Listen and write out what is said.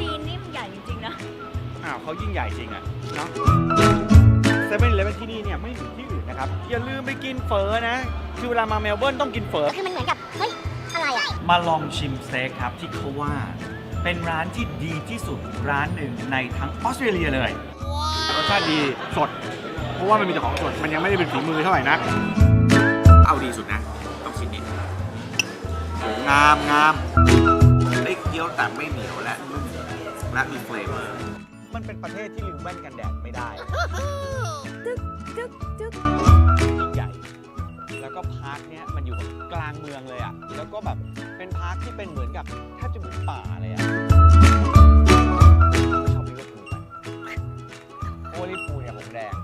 จีนนี่มันใหญ่จริงๆนะ อ้าวเขายิ่งใหญ่จริงอะเนาะเซเว่นเลเวนที่นี่เนี่ยไม่เหมือนที่อื่นนะครับ อย่าลืมไปกินเฟอนะ คือเวลามาเมลเบิร์นต้องกินเฟอ คือมันเหมือนกับ เฮ้ย อะไรอะ มาลองชิมสเต็กครับที่เขาว่า เป็นร้านที่ดีที่สุดร้านหนึ่งในทั้งออสเตรเลียเลย รสชาติดีสด เพราะว่ามันมีแต่ของสด มันยังไม่ได้เป็นฝีมือเท่าไหร่นะเอาดีสุดนะต้องชิ้นนี้ งามงามได้เคี้ยวแต่ไม่เหนียวและนุ่มและมีเฟลเวอร์มันเป็นประเทศที่ลืมแว่นกันแดดไม่ได้ยิ่งใหญ่ แล้วก็พาร์คเนี้ยมันอยู่กลางเมืองเลยอะ แล้วก็แบบเป็นพาร์คที่เป็นเหมือนกับแทบจะเหมือนป่าเลยอะชอบลิเวอร์พูลไปเพราะว่าลิเวอร์พูลเนี่ยผมแดง